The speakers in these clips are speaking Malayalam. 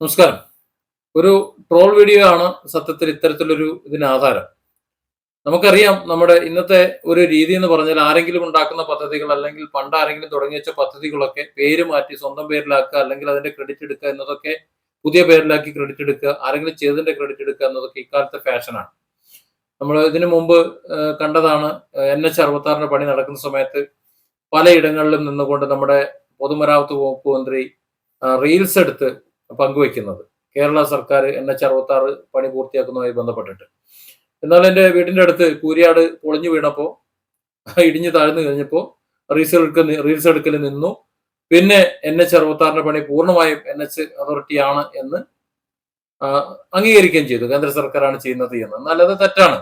നമസ്കാരം. ഒരു ട്രോൾ വീഡിയോ ആണ് സത്യത്തിൽ ഇത്തരത്തിലൊരു ഇതിന് ആധാരം. നമുക്കറിയാം നമ്മുടെ ഇന്നത്തെ ഒരു രീതി എന്ന് പറഞ്ഞാൽ ആരെങ്കിലും ഉണ്ടാക്കുന്ന പദ്ധതികൾ അല്ലെങ്കിൽ പണ്ട് ആരെങ്കിലും തുടങ്ങി വെച്ച പദ്ധതികളൊക്കെ പേര് മാറ്റി സ്വന്തം പേരിലാക്കുക അല്ലെങ്കിൽ അതിന്റെ ക്രെഡിറ്റ് എടുക്കുക എന്നതൊക്കെ പുതിയ പേരിലാക്കി ക്രെഡിറ്റ് എടുക്കുക ആരെങ്കിലും ചെയ്തതിന്റെ ക്രെഡിറ്റ് എടുക്കുക എന്നതൊക്കെ ഇക്കാലത്തെ ഫാഷനാണ് നമ്മൾ ഇതിനു മുമ്പ് കണ്ടതാണ് എൻ എച്ച് അറുപത്താറിന്റെ പണി നടക്കുന്ന സമയത്ത് പലയിടങ്ങളിലും നിന്നുകൊണ്ട് നമ്മുടെ പൊതുമരാമത്ത് വകുപ്പ് മന്ത്രി റീൽസ് എടുത്ത് പങ്കുവെക്കുന്നത് കേരള സർക്കാർ എൻ എച്ച് അറുപത്തി ആറ് പണി പൂർത്തിയാക്കുന്നതുമായി ബന്ധപ്പെട്ടിട്ട്. എന്നാൽ എന്റെ വീടിന്റെ അടുത്ത് കൂരിയാട് പൊളിഞ്ഞു വീണപ്പോൾ ഇടിഞ്ഞു താഴ്ന്നു കഴിഞ്ഞപ്പോൾ റീൽസ് റീൽസ് എടുക്കൽ നിന്നു. പിന്നെ എൻ എച്ച് അറുപത്തി ആറിന്റെ പണി പൂർണമായും എൻ എച്ച് അതോറിറ്റിയാണ് എന്ന് അംഗീകരിക്കുകയും ചെയ്തു. കേന്ദ്ര സർക്കാരാണ് ചെയ്യുന്നത് എന്ന്. എന്നാൽ അത് തെറ്റാണ്.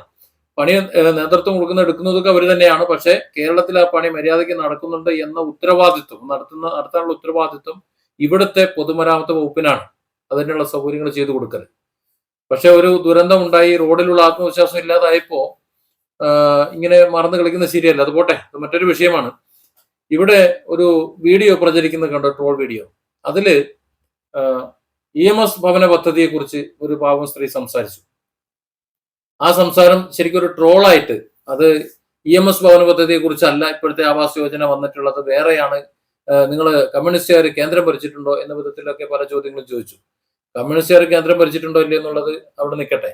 പണി നേതൃത്വം കൊടുക്കുന്ന എടുക്കുന്നതൊക്കെ അവർ തന്നെയാണ്. പക്ഷേ കേരളത്തിൽ ആ പണി മര്യാദയ്ക്ക് നടക്കുന്നുണ്ട് എന്ന ഉത്തരവാദിത്വം നടത്തുന്ന നടത്താനുള്ള ഉത്തരവാദിത്വം ഇവിടുത്തെ പൊതുമരാമത്ത് വകുപ്പിനാണ് അതിനുള്ള സൗകര്യങ്ങൾ ചെയ്തു കൊടുക്കൽ പക്ഷെ ഒരു ദുരന്തം ഉണ്ടായി റോഡിലുള്ള ആത്മവിശ്വാസം ഇല്ലാതായപ്പോ ഇങ്ങനെ മറന്നു കളിക്കുന്നത് ശരിയല്ല. അത് പോട്ടെ അത് മറ്റൊരു വിഷയമാണ്. ഇവിടെ ഒരു വീഡിയോ പ്രചരിക്കുന്നത് കണ്ടോ? Troll video. അതിൽ ഇ എം എസ് ഭവന പദ്ധതിയെ കുറിച്ച് ഒരു പാവം സ്ത്രീ സംസാരിച്ചു. ആ സംസാരം ശരിക്കും ഒരു ട്രോളായിട്ട് അത് ഇ എം എസ് ഭവന പദ്ധതിയെ കുറിച്ചല്ല ഇപ്പോഴത്തെ ആവാസ് യോജന വന്നിട്ടുള്ളത് വേറെയാണ് നിങ്ങൾ കമ്മ്യൂണിസ്റ്റുകാർ കേന്ദ്രം ഭരിച്ചിട്ടുണ്ടോ എന്ന വിധത്തിലൊക്കെ പല ചോദ്യങ്ങളും ചോദിച്ചു. കമ്മ്യൂണിസ്റ്റുകാർ കേന്ദ്രം ഭരിച്ചിട്ടുണ്ടോ ഇല്ലേ എന്നുള്ളത് അവിടെ നിൽക്കട്ടെ.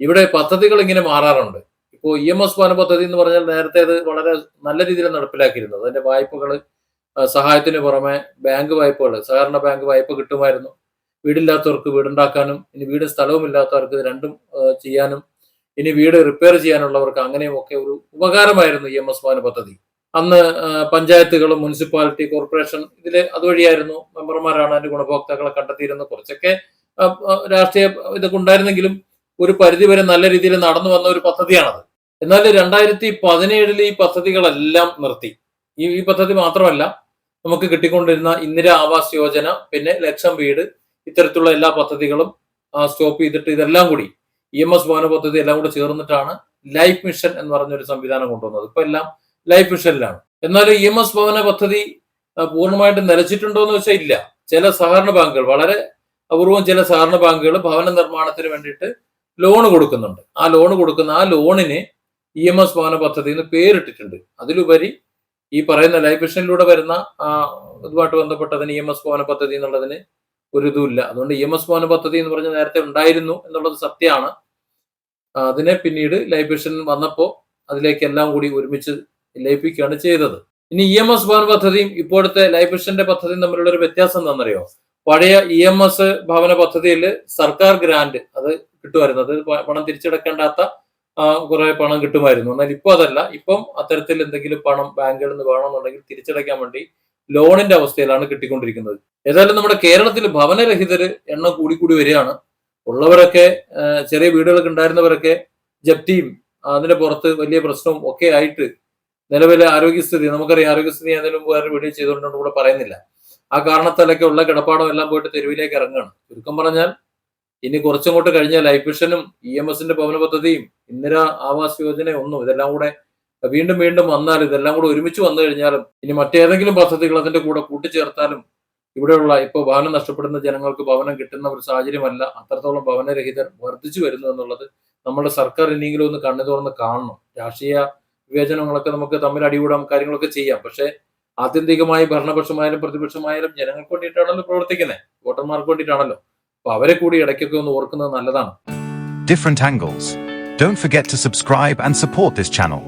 ഇവിടെ പദ്ധതികൾ ഇങ്ങനെ മാറാറുണ്ട്. ഇപ്പോൾ ഇ എം എസ് ഭവന പദ്ധതി എന്ന് പറഞ്ഞാൽ നേരത്തെ അത് വളരെ നല്ല രീതിയിൽ നടപ്പിലാക്കിയിരുന്നത്. അതിന്റെ വായ്പകൾ സഹായത്തിന് പുറമെ ബാങ്ക് വായ്പകൾ സഹകരണ ബാങ്ക് വായ്പ കിട്ടുമായിരുന്നു. വീടില്ലാത്തവർക്ക് വീടുണ്ടാക്കാനും ഇനി വീട് സ്ഥലവും ഇല്ലാത്തവർക്ക് രണ്ടും ചെയ്യാനും ഇനി വീട് റിപ്പയർ ചെയ്യാനുള്ളവർക്ക് അങ്ങനെയും ഒക്കെ ഒരു ഉപകാരമായിരുന്നു ഇ എം എസ് ഭവന പദ്ധതി അന്ന് പഞ്ചായത്തുകളും മുനിസിപ്പാലിറ്റി കോർപ്പറേഷൻ ഇതിൽ അതുവഴിയായിരുന്നു മെമ്പർമാരാണ് അതിന്റെ ഗുണഭോക്താക്കളെ കണ്ടെത്തിയിരുന്നത്. കുറച്ചൊക്കെ രാഷ്ട്രീയ ഇതൊക്കെ ഉണ്ടായിരുന്നെങ്കിലും ഒരു പരിധി വരെ നല്ല രീതിയിൽ നടന്നു വന്ന ഒരു പദ്ധതിയാണത്. എന്നാൽ രണ്ടായിരത്തി പതിനേഴിൽ ഈ പദ്ധതികളെല്ലാം നിർത്തി. ഈ ഈ പദ്ധതി മാത്രമല്ല നമുക്ക് കിട്ടിക്കൊണ്ടിരുന്ന ഇന്ദിര ആവാസ് യോജന പിന്നെ ലക്ഷം വീട് ഇത്തരത്തിലുള്ള എല്ലാ പദ്ധതികളും സ്റ്റോപ്പ് ചെയ്തിട്ട് ഇതെല്ലാം കൂടി ഇ എം എസ് ഭവന പദ്ധതി എല്ലാം കൂടി ചേർന്നിട്ടാണ് ലൈഫ് മിഷൻ എന്ന് പറഞ്ഞൊരു സംവിധാനം കൊണ്ടുവന്നത്. ഇപ്പൊ എല്ലാം ലൈഫ് മിഷനിലാണ്. എന്നാൽ ഇ എം എസ് ഭവന പദ്ധതി പൂർണമായിട്ട് നിലച്ചിട്ടുണ്ടോ എന്ന് വെച്ചാൽ ഇല്ല. ചില സഹകരണ ബാങ്കുകൾ വളരെ അപൂർവം ചില സഹകരണ ബാങ്കുകൾ ഭവന നിർമ്മാണത്തിന് വേണ്ടിയിട്ട് ലോൺ കൊടുക്കുന്നുണ്ട്. ആ ലോൺ കൊടുക്കുന്ന ആ ലോണിന് ഇ എം എസ് ഭവന പദ്ധതി എന്ന് പേരിട്ടിട്ടുണ്ട്. അതിലുപരി ഈ പറയുന്ന ലൈഫ് മിഷനിലൂടെ വരുന്ന ആ ഇതുമായിട്ട് ബന്ധപ്പെട്ടതിന് ഇ എം എസ് ഭവന പദ്ധതി എന്നുള്ളതിന് ഒരു ഇതുമില്ല. അതുകൊണ്ട് ഇ എം എസ് ഭവന പദ്ധതി എന്ന് പറഞ്ഞ നേരത്തെ ഉണ്ടായിരുന്നു എന്നുള്ളത് സത്യമാണ്. അതിനെ പിന്നീട് ലൈഫ് മിഷൻ വന്നപ്പോൾ അതിലേക്ക് എല്ലാം കൂടി ഒരുമിച്ച് ലയിപ്പിക്കുകയാണ് ചെയ്തത്. ഇനി ഇ എം എസ് ഭവന പദ്ധതിയും ഇപ്പോഴത്തെ ലൈഫ് മിഷന്റെ പദ്ധതിയും തമ്മിലുള്ള ഒരു വ്യത്യാസം എന്താണെന്നറിയോ? പഴയ ഇ എം എസ് ഭവന പദ്ധതിയിൽ സർക്കാർ ഗ്രാന്റ് അത് കിട്ടുമായിരുന്നു. അത് പണം തിരിച്ചടക്കേണ്ടാത്ത കുറെ പണം കിട്ടുമായിരുന്നു. എന്നാൽ ഇപ്പൊ അതല്ല. ഇപ്പം അത്തരത്തിൽ എന്തെങ്കിലും പണം ബാങ്കുകളിൽ നിന്ന് വേണമെന്നുണ്ടെങ്കിൽ തിരിച്ചടയ്ക്കാൻ വേണ്ടി ലോണിന്റെ അവസ്ഥയിലാണ് കിട്ടിക്കൊണ്ടിരിക്കുന്നത്. ഏതായാലും നമ്മുടെ കേരളത്തിൽ ഭവനരഹിതര് എണ്ണം കൂടി കൂടി വരികയാണ്. ഉള്ളവരൊക്കെ ചെറിയ വീടുകളൊക്കെ ഉണ്ടായിരുന്നവരൊക്കെ ജപ്തിയും അതിന്റെ പുറത്ത് വലിയ പ്രശ്നവും ഒക്കെ ആയിട്ട് നിലവിലെ ആരോഗ്യസ്ഥിതി നമുക്കറിയാം ആരോഗ്യസ്ഥിതി ഏതെങ്കിലും വേറെ വീഡിയോ ചെയ്തുകൊണ്ടൊന്നും കൂടെ പറയുന്നില്ല. ആ കാരണത്താലൊക്കെ ഉള്ള കിടപ്പാടം എല്ലാം പോയിട്ട് തെരുവിലേക്ക് ഇറങ്ങുകയാണ് ചുരുക്കം പറഞ്ഞാൽ ഇനി കുറച്ചങ്ങോട്ട് കഴിഞ്ഞാൽ ലൈഫ് മിഷനും ഇ എം എസിന്റെ ഭവന പദ്ധതിയും ഇന്ദിര ആവാസ് യോജന ഒന്നും ഇതെല്ലാം കൂടെ വീണ്ടും വീണ്ടും വന്നാൽ ഇതെല്ലാം കൂടെ ഒരുമിച്ച് വന്നു കഴിഞ്ഞാലും ഇനി മറ്റേതെങ്കിലും പദ്ധതികൾ അതിന്റെ കൂടെ കൂട്ടിച്ചേർത്താലും ഇവിടെയുള്ള ഇപ്പോൾ ഭവനം നഷ്ടപ്പെടുന്ന ജനങ്ങൾക്ക് ഭവനം കിട്ടുന്ന ഒരു സാഹചര്യമല്ല. അത്രത്തോളം ഭവനരഹിതർ വർദ്ധിച്ചു വരുന്നു എന്നുള്ളത് നമ്മുടെ സർക്കാർ ഇനിയെങ്കിലും ഒന്ന് കണ്ണു തുറന്ന് കാണണം. രാഷ്ട്രീയ വിവേചനങ്ങളൊക്കെ നമുക്ക് തമ്മിൽ അടികൂടാം കാര്യങ്ങളൊക്കെ ചെയ്യാം പക്ഷേ ആത്യന്തികമായി ഭരണപക്ഷമായാലും പ്രതിപക്ഷമായാലും ജനങ്ങൾക്ക് വേണ്ടിയിട്ടാണല്ലോ പ്രവർത്തിക്കുന്നത് വോട്ടർമാർക്ക് വേണ്ടിയിട്ടാണല്ലോ അപ്പൊ അവരെ കൂടി ഇടയ്ക്കൊക്കെ ഒന്ന് ഓർക്കുന്നത് നല്ലതാണ് different angles. Don't forget to subscribe and support this channel.